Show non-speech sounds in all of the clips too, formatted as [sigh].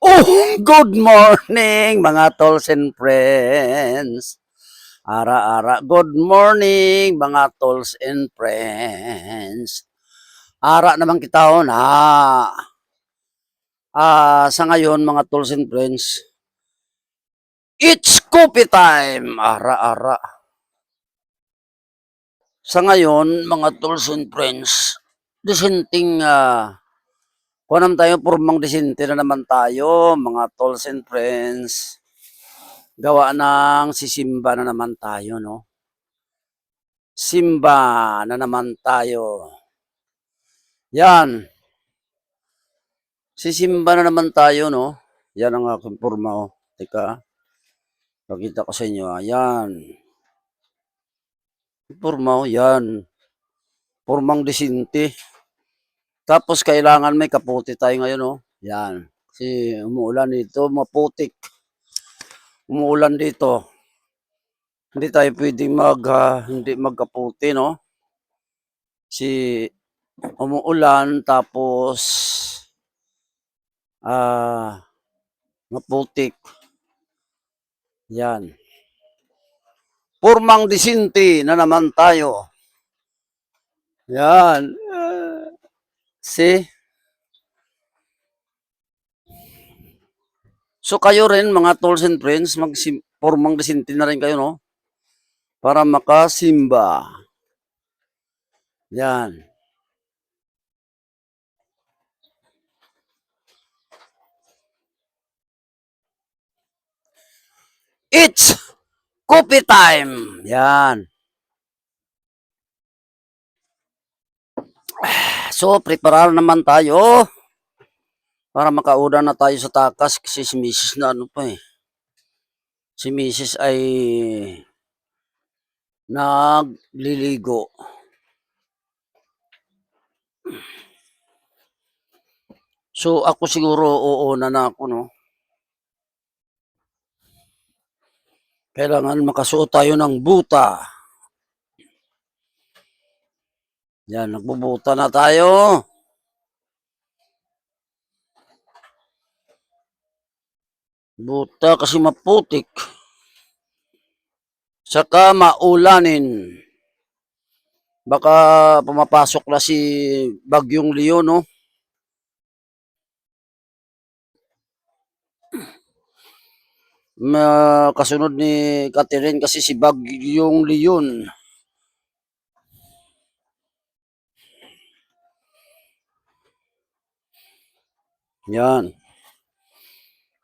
Oh, good morning mga tolls and friends. Ara-ara, good morning mga tolls and friends. Ara naman kita ho na. Ah, sa ngayon mga tolls and friends, it's coffee time. Ara-ara. Sa ngayon mga tolls and friends, disenting ah Kunam tayo, purmang disente na naman tayo, mga tolls and friends. Gawa ng sisimba na naman tayo, no? Simba na naman tayo. Yan. Sisimba na naman tayo, no? Yan ang aking purma, oh. Teka. Pakita ko sa inyo, ah. Yan. Purma, oh. Yan. Purmang disente. Tapos kailangan may kaputi tayo ngayon, oh. Yan. Kasi umuulan dito, maputik. Umuulan dito. Hindi tayo pwedeng mag, ah, hindi magkaputi, no? Si umuulan, tapos ah, maputik. Yan. Purmang disinti na naman tayo. Yan. See? So kayo rin mga tolls and friends, mag formang disinti na rin kayo no? Para makasimba. Yan. It's coffee time. Yan. [sighs] So, preparar naman tayo. Para makauna na tayo sa takas kasi si Mrs. na ano pa eh. Si Mrs. ay nagliligo. So ako siguro uuna na ako no. Kailangan makasuot tayo ng buta. Yan, nagbubuta na tayo. Buta kasi maputik. Saka maulanin. Baka pumapasok na si Bagyong Leo, no? Kasunod ni Catherine kasi si Bagyong Leon. Yan.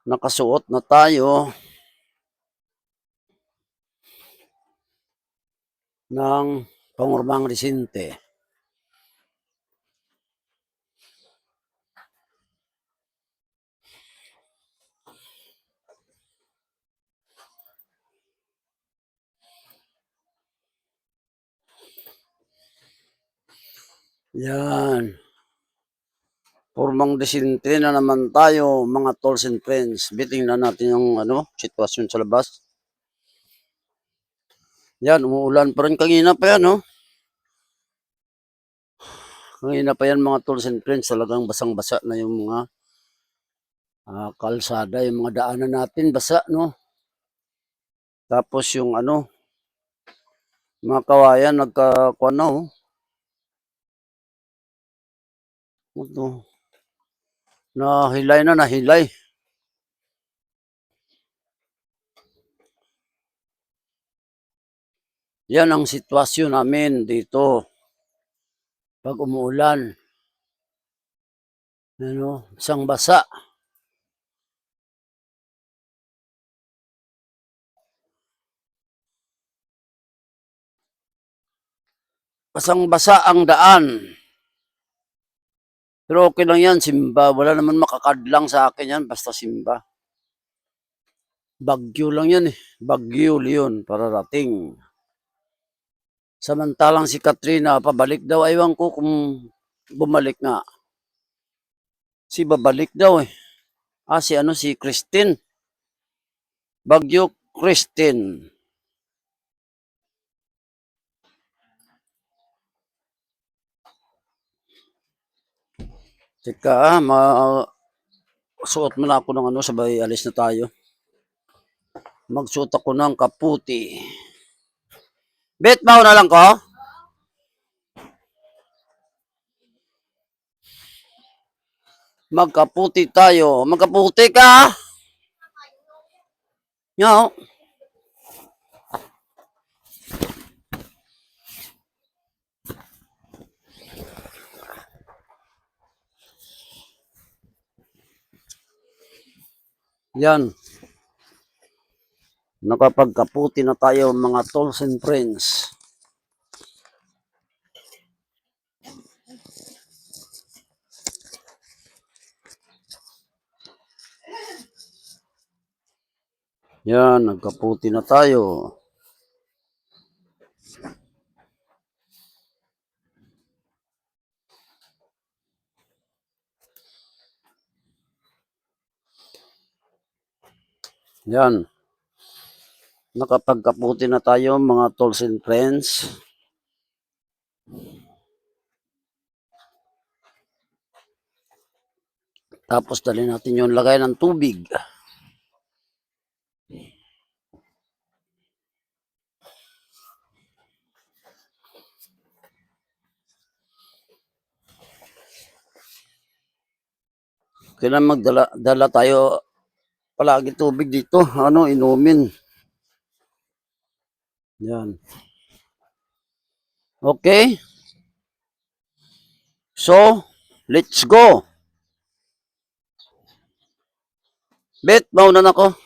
Nakasuot na tayo ng pangurmang resinte. Yan. Formang desinte na naman tayo, mga tolls and friends. Biting na natin yung ano, sitwasyon sa labas. Yan, umuulan pa rin. Kanina pa yan, no? Kanina pa yan, mga tolls and friends. Talagang basang-basa na yung mga ah, kalsada, yung mga daanan natin. Basa, no? Tapos yung ano, mga kawayan, nagkakuha na, oh. Ito. Nahilay na, nahilay. Yan ang sitwasyon namin dito. Pag umuulan. Ano, isang basa. Basang basa ang daan. Pero okay lang yan, simba. Wala naman makakadlang sa akin yan, basta simba. Bagyo lang yan eh. Bagyo yun, pararating. Samantalang si Katrina, pabalik daw. Aywan ko kung bumalik nga. Si babalik daw eh. Ah, si ano, si Christine. Bagyo Christine. Teka, ah, ma Suot mo na ako ng ano, sabay alis na tayo. Magsuot ako ng kaputi. Bet, na lang ko? Magkaputi tayo. Magkaputi ka? Yo. Yan. Nakapagkaputi na tayo mga tolls and friends. Yan, nagkaputi na tayo. Yan. Nakapagkaputi na tayo mga tolls and friends. Tapos dali natin yung lagay ng tubig. Kailan magdala dala tayo palagi tubig dito. Ano, inumin. Yan. Okay. So, let's go. Bet, mauna na ako.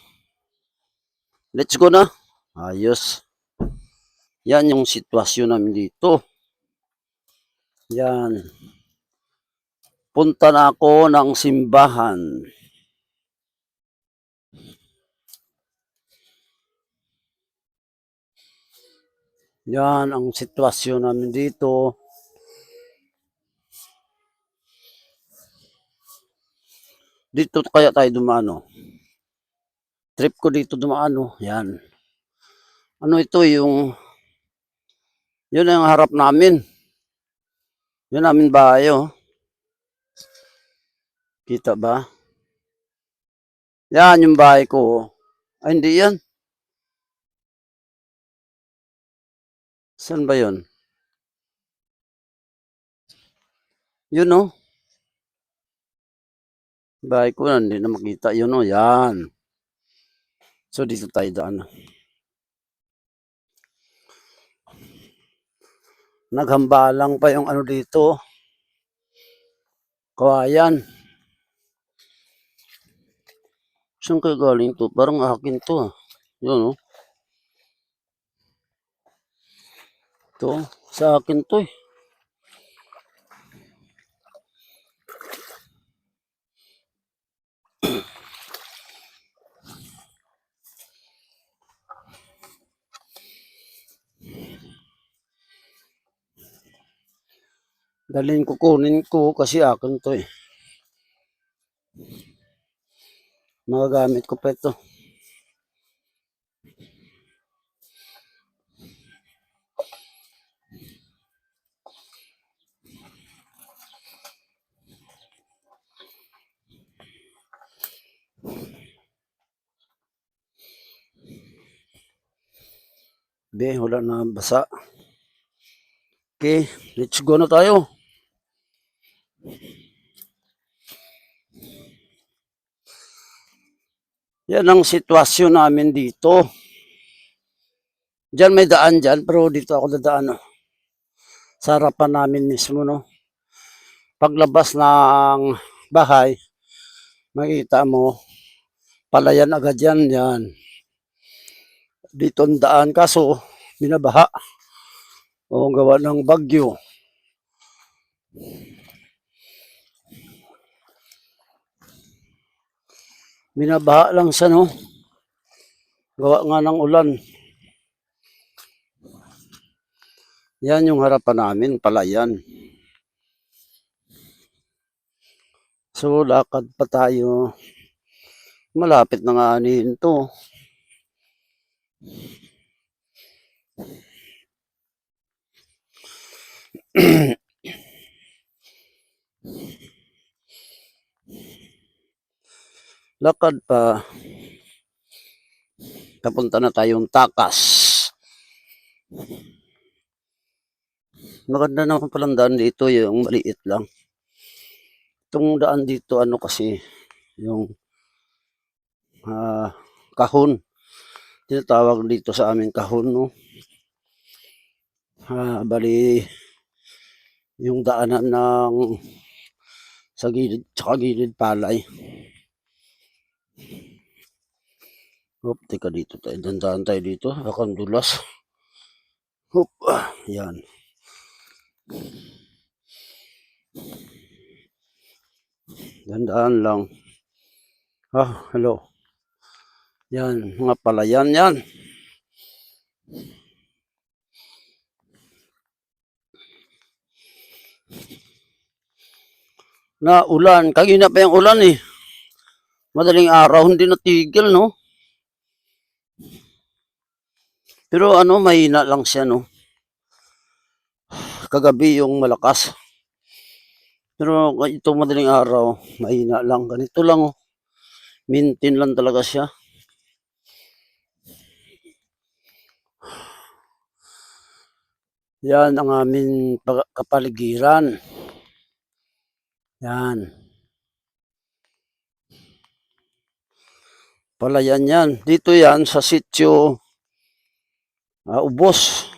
Let's go na. Ayos. Yan yung sitwasyon namin dito. Yan. Punta na ako ng simbahan. Yan ang sitwasyon namin dito. Dito kaya tayo dumano. Trip ko dito dumaano. Yan. Ano ito yung yun ang harap namin. Yun namin bahay oh. Kita ba? Yan yung bahay ko. oh. Ay, hindi yan. Saan ba yun? Yun oh. Bahay ko, hindi na makita. Yun oh, yan. So, dito tayo daan. Naghambalang pa yung ano dito. Kawayan. Saan kayo galing to? Parang akin to ah. Yun oh. To, sa akin to eh. [clears throat] Dalhin ko kunin ko kasi akin to eh. Magagamit ko pa ito. Be, wala na basa. Okay, let's go na tayo. Yan ang sitwasyon namin dito. Diyan may daan dyan, pero dito ako dadaan. Oh. Sa harapan namin mismo, no. Paglabas ng bahay, makita mo, palayan agad yan, yan. Dito ang daan, kaso, binabaha. O gawa ng bagyo. Binabaha lang siya, no? Gawa nga ng ulan. Yan yung harapan namin, palayan. So, lakad pa tayo. Malapit na nga anihin to. [clears throat] Lakad pa. Papunta na tayong takas. Maganda naman palang daan dito, yung maliit lang. Itong daan dito, ano kasi, yung ah, kahon. Tinatawag dito sa amin kahon, no? Ah, bali, yung daanan ng sa gilid, tsaka gilid palay. Hop, teka dito tayo. Dandaan tayo dito. Akong dulas. Hop, ah, yan. Dandaan lang. Ah, hello. Yan, mga palayan yan. Na ulan. Kagina pa yung ulan eh. Madaling araw, hindi natigil, no? Pero ano, mahina lang siya, no? Kagabi yung malakas. Pero ito madaling araw, mahina lang. Ganito lang, oh. Maintain lang talaga siya. Yan ang aming kapaligiran. Yan. Palayan yan. Dito yan sa sitio ah, Ubos.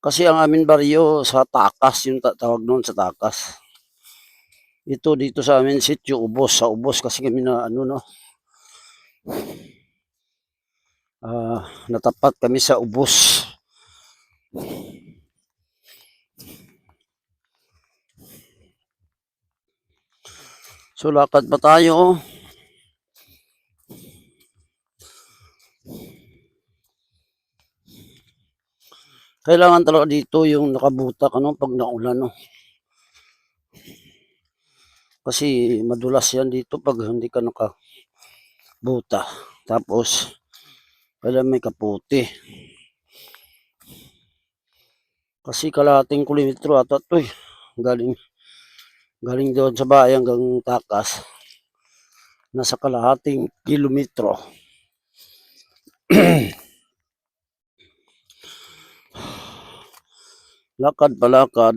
Kasi ang amin baryo sa Takas, yung ta- tawag noon sa Takas. Ito dito sa amin sitio Ubos, sa Ubos kasi kami na ano no. Ah, natapat kami sa Ubos. So lakad pa tayo. Kailangan talaga dito yung nakabutak ano pag naulan no. Kasi madulas yan dito pag hindi ka nakabuta. Tapos kailangan may kaputi. Kasi kalahating kilometro ata to eh. Galing galing doon sa bahay hanggang takas. Nasa kalahating kilometro. [clears throat] lakad pa lakad.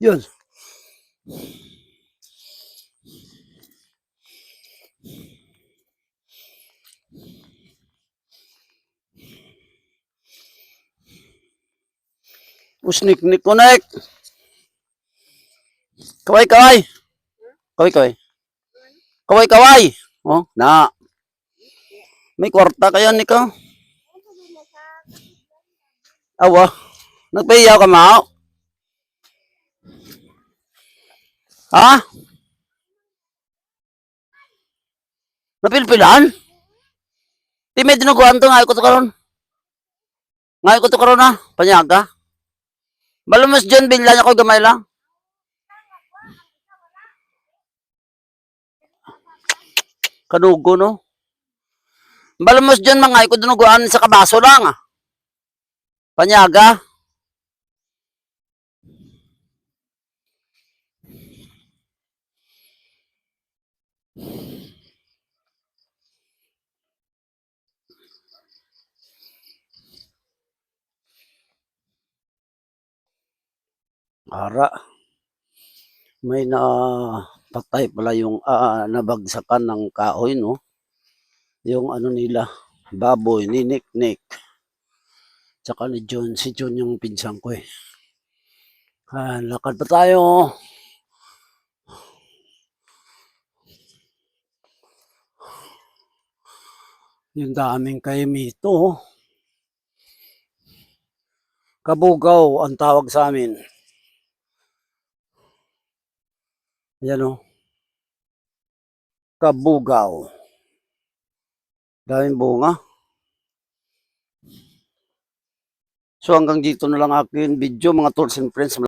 Yun. Usnik ni connect. Kaway kaway. Kaway kaway. Kaway kaway. Oh, na. May kwarta kaya ni ka. Awa. Nagpahiyaw ka mao. Ha? Napilpilan? May dinuguan to nga ko to karon. Nga ko to karon na, panyaga. Balamos dyan, bilya niya ko gamay lang. Kanugo, no? Balamos dyan, mga ko dinuguan sa kabaso lang, ah. Panyaga. Ara. May na patay pala yung ah, nabagsakan ng kahoy, no? Yung ano nila, baboy ni Nick Nick. Tsaka ni John, si John yung pinsang ko eh. Ah, lakad pa tayo. Yung daming kayamito. oh. Kabugaw ang tawag sa amin. Yan o. Kabugaw. Daming bunga. So hanggang dito na lang akin video mga tools and friends.